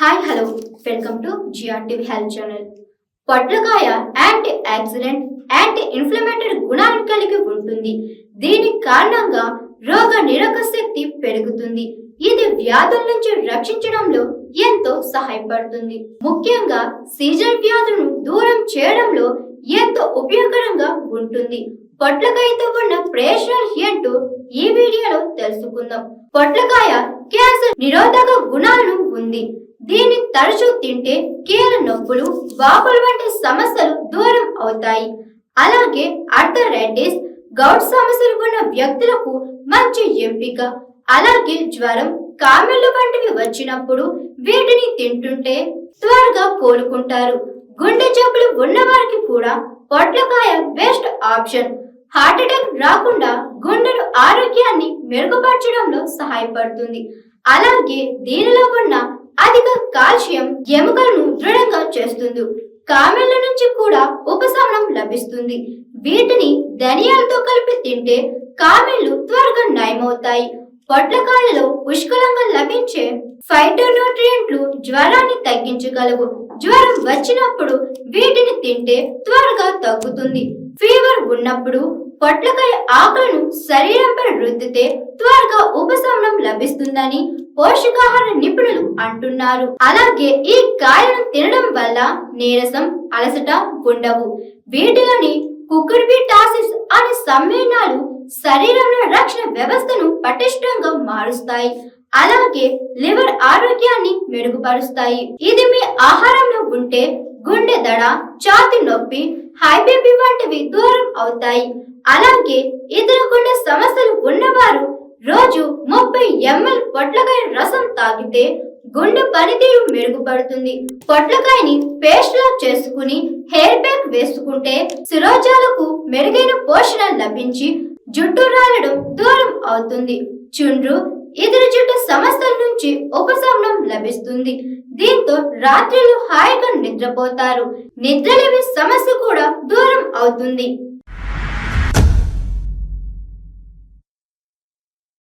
Hi hello welcome to GRTV health channel పొట్లకాయ antioxidant anti inflammatory గుణాలు కలిగి ఉంటుంది. దీని కారణంగా రోగ నిరోధక శక్తి పెరుగుతుంది. ఇది వ్యాధుల నుంచి రక్షించడంలో ఎంతో సహాయపడుతుంది. ముఖ్యంగా సీజన్ వ్యాధులను దూరం చేయడంలో ఎంతో ఉపయోగకరంగా ఉంటుంది. పొట్లకాయతో ఉన్న ప్రయోజనాలు ఏంటో ఈ వీడియోలో తెలుసుకుందాం. పొట్లకాయ క్యాన్సర్ నిరోధక గుణాలను ఉంది. దీన్ని తరచూ తింటే కీళ్ళ నొప్పులు వాపులు వంటి సమస్యలు దూరం అవుతాయి. అలాగే అర్థరైటిస్ గౌట్ సమస్యలు ఉన్న వ్యక్తులకు మంచి ఎంపిక. అలాగే జ్వరం కామెళ్ళు వంటివి వచ్చినప్పుడు వీటిని తింటుంటే త్వరగా కోలుకుంటారు. గుండె జబ్బులు ఉన్నవారికి కూడా పొట్లకాయ బెస్ట్ ఆప్షన్. హార్ట్ అటాక్ రాకుండా మెరుగుపరచడంలో సహాయపడుతుంది. అలాగే దీనిలో ఉన్న అధిక కాల్షియం ఎముకలను దృఢంగా చేస్తుంది. కామెళ్ళ నుంచి కూడా ఉపశమనం లభిస్తుంది. వీటిని ధనియాలతో కలిపి తింటే కామెళ్ళు త్వరగా నయమవుతాయి. పొట్లకాయలో పుష్కలంగా లభించే ఫైటోన్యూట్రియంట్లు జ్వరాన్ని తగ్గించగలవు. జ్వరం వచ్చినప్పుడు వీటిని తింటే త్వరగా తగ్గుతుంది. ఫీవర్ ఉన్నప్పుడు పొట్లకాయ ఆకులను శరీరంపై రుద్దితే త్వరగా ఉపశమనం లభిస్తుందని పోషకాహార నిపుణులు అంటున్నారు. అలాగే ఈ కాయలను తినడం వల్ల నీరసం అలసట ఉండవు. వీటిలోని కుకుర్బిటాసిస్ అనే సమ్మేళనాలు శరీరంలో రక్షణ వ్యవస్థను పటిష్టంగా మారుస్తాయి. అలాగే లివర్ ఆరోగ్యాన్ని మెరుగుపరుస్తాయి. ఇది మీ ఆహారంలో ఉంటే గుండె దడ ఛాతి నొప్పి హై బీపీ వంటివి దూరం అవుతాయి. అలాగే ఇతర గుండె సమస్యలు ఉన్నవారు రోజు ముప్పై ఎంఎల్ పొట్లకాయ రసం తాగితే గుండె పనితీరు మెరుగుపడుతుంది. పొట్లకాయని పేస్ట్ లా చేసుకుని హెయిర్ ప్యాక్ వేసుకుంటే శిరోజాలకు మెరుగైన పోషణ లభించి జుట్టు రాలడం దూరం అవుతుంది. చుండ్రు ఇతర జుట్టు సమస్యల నుంచి ఉపశమనం లభిస్తుంది. దీంతో రాత్రిలు హాయిగా నిద్రపోతారు. నిద్రలేమి సమస్య కూడా దూరం అవుతుంది.